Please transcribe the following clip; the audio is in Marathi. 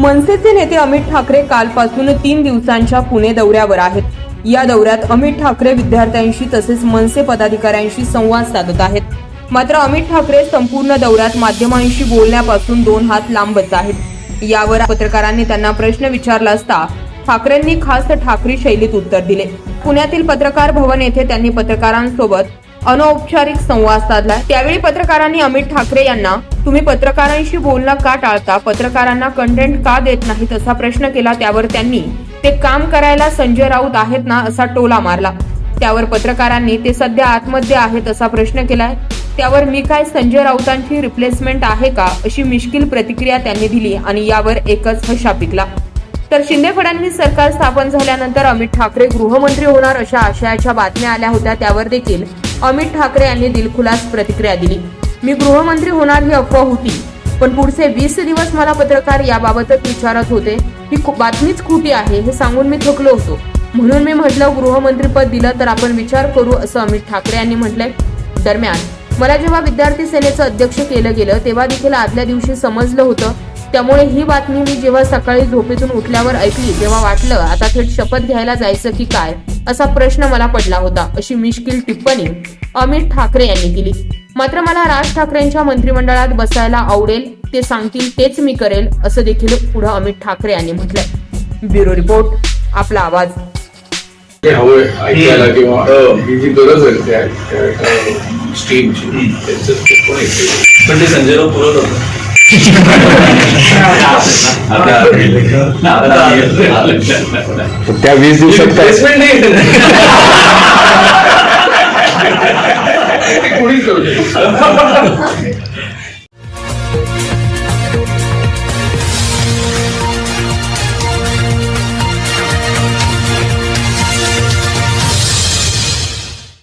मनसेचे नेते अमित ठाकरे कालपासून तीन दिवसांच्या पुणे दौऱ्यावर आहेत. या दौऱ्यात अमित ठाकरे विद्यार्थ्यांशी तसेच मनसे पदाधिकाऱ्यांशी संवाद साधत आहेत. मात्र अमित ठाकरे संपूर्ण दौऱ्यात माध्यमांशी बोलण्यापासून दोन हात लांबच आहेत. यावर पत्रकारांनी त्यांना प्रश्न विचारला असता ठाकरेंनी खास ठाकरी शैलीत उत्तर दिले. पुण्यातील पत्रकार भवन येथे त्यांनी पत्रकारांसोबत अनौपचारिक संवाद साधला. त्यावेळी पत्रकारांनी अमित ठाकरे यांना तुम्ही पत्रकारांशी बोलणं का टाळता? पत्रकारांना कंटेंट का देत नाहीत? असा प्रश्न केला. त्यावर त्यांनी ते काम करायला संजय राऊत आहेत ना? असा टोला मारला. त्यावर पत्रकारांनी ते सध्या आतमध्ये आहेत? असा प्रश्न केलाय. त्यावर मी काय संजय राऊतांची रिप्लेसमेंट आहे का? अशी मिश्किल प्रतिक्रिया त्यांनी दिली आणि यावर एकच हशा पिकला. तर शिंदे फडणवीस सरकार स्थापन झाल्यानंतर अमित ठाकरे गृहमंत्री होणार अशा आशयाच्या बातम्या आल्या होत्या. त्यावर देखील अमित ठाकरे यांनी दिलखुलास प्रतिक्रिया दिली. मी गृहमंत्री होणार ही अफवा होती पण पुढचे वीस दिवस मला पत्रकार याबाबतच विचारत होते ही बातमीच खोटी आहे हे सांगून मी थकलो होतो. म्हणून मी म्हटलं गृहमंत्रीपद दिलं तर आपण विचार करू असं अमित ठाकरे यांनी म्हटलंय. दरम्यान मला जेव्हा विद्यार्थी सेनेचं अध्यक्ष केलं गेलं तेव्हा देखील आदल्या दिवशी समजलं होतं त्यामुळे ही बातमी मी जेव्हा सकाळी झोपेतून उठल्यावर ऐकली तेव्हा वाटलं आता थेट शपथ घ्यायला जायचं की काय? असा प्रश्न मला पडला होता अशी मिश्किल टिप्पणी अमित ठाकरे यांनी केली. मात्र मला राज ठाकरेंच्या मंत्रिमंडळात बसायला आवडेल ते सांगतील तेच मी करेल असं देखील पुढे अमित ठाकरे यांनी म्हटलंय. ब्युरो रिपोर्ट आपला आवाज. ऐकायला किंवा ही. जी गरज आहे त्या स्ट्रीमची त्यांचं ते कोण ऐकतंय? पण ते संजय राऊत पुरवत होतं. त्या वीस दिवसात काय? नाही कोणीच करू शकत